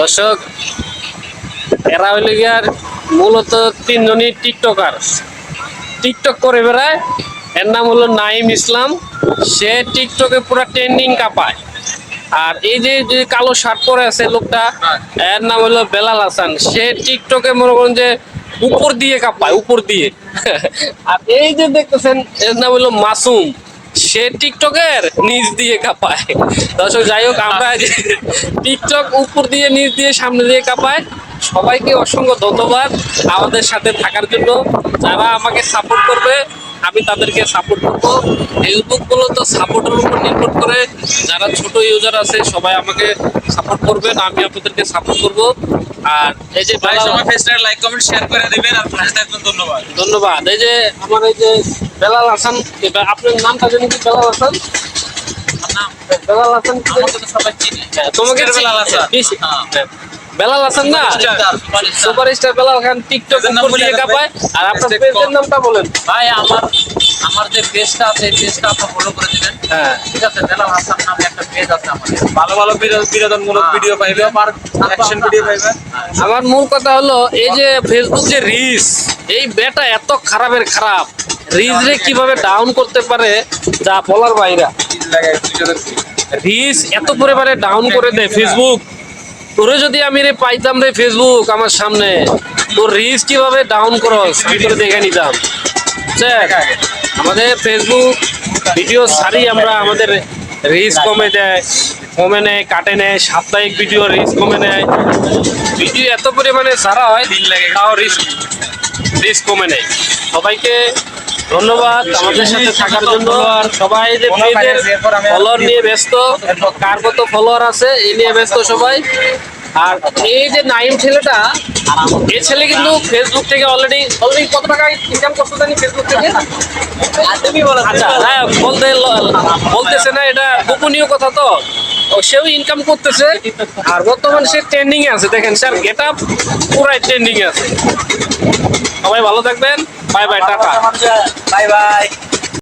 দর্শক, এরা হইলে গিয়ার মূলত তিনজনই টিকটকার। টিকটক করে বেড়ায়, এর নাম হলো নাইম ইসলাম। সে টিকটকে পুরো ট্রেন্ডিং কাপায়। আর এই যে যে কালো শার্ট পরে আছে লোকটা, এর নাম হলো বেলাল হাসান। সে টিকটকে মনে করেন যে উপর দিয়ে কাঁপায়, উপর দিয়ে। আর এই যে দেখতেছেন, এর নাম হলো মাসুম। সে টিকটকের নিচ দিয়ে কাঁপায়। দর্শক, যাই হোক, আমরা টিকটক উপর দিয়ে, নিচ দিয়ে, সামনে দিয়ে কাঁপায়। সবাইকে অসংখ্য ধন্যবাদ আমাদের সাথে থাকার জন্য। যারা আমাকে সাপোর্ট করবে আমি তাদেরকে সাপোর্ট করব। ফেসবুক তো সাপোর্টের উপর নির্ভর করে। যারা ছোট ইউজার আছে সবাই আমাকে সাপোর্ট করবেন আমি আপনাদেরকে সাপোর্ট করব। আর এই যে ভাই সবাই পেজটা লাইক কমেন্ট শেয়ার করে দিবেন। আর পাশে থাকবেন ধন্যবাদ। ধন্যবাদ। এই যে আমার এই যে বেলাল হাসান আপনার নামটা জানি কি বেলাল হাসান? বেলাল হাসান কি তো সবাই চিনে। তোমাকে বেলাল হাসান। হ্যাঁ। বেলাল হাসান না? সুপারস্টার, বেলাল খান টিকটক দিয়ে কাঁপায় আর আপনার পেজের নামটা বলেন। ভাই আমার আমার যে পেজটা আছে এই পেজটা আপনি ফলো করে দিবেন। হ্যাঁ। ঠিক আছে বেলাল হাসান নামে একটা পেজ আছে আমাদের ভালো ভালো বিনোদন- বিনোদনমূলক হ্যাঁ। ভিডিও পাইবে পার অ্যাকশন ভিডিও পাইবে। আমার মূল কথা হলো এই যে ফেসবুক যে রিস এই বেটা এত খারাপের খারাপ। রিস রে কীভাবে ডাউন করতে পারে যা বলার বাইরা। রিস এত পরিমাণে ডাউন করে দেয় ফেসবুক তোরে যদি আমি রে পাইতাম রে ফেসবুক আমার সামনে, তোর রিস কীভাবে ডাউন করস তোরে দেখে নিতাম? আমাদের ফেসবুক ভিডিও ছাড়ি আমরা, আমাদের রিস কমে দেয়, কমে নেয়, কাটে নেয়, সাপ্তাহিক ভিডিও রিস কমে নেয় ভিডিও এত পরিমাণে ছাড়া হয় দিন লাগে। তাও রিস রিস কমে নেয় সবাইকে ধন্যবাদ আমাদের সাথে থাকার জন্য। আর সবাই যে ফলোয়ার নিয়ে ব্যস্ত কার কত ফলোয়ার আছে এই নিয়ে ব্যস্ত সবাই। আর এই যে নাইম ছেলেটা এই ছেলে কিন্তু ফেসবুক থেকে অলরেডি অলরেডি কত টাকা ইনকাম করতে জানি ফেসবুক থেকে? আচ্ছা হ্যাঁ বলতে বলতেছে না এটা গোপনীয় কথা তো। ও সেও ইনকাম করতেছে আর বর্তমানে সে ট্রেন্ডিং এ আছে। দেখেন স্যার গেট আপ পুরাই ট্রেন্ডিং এ আছে। সবাই ভালো থাকবেন। Bye bye tata. Bye bye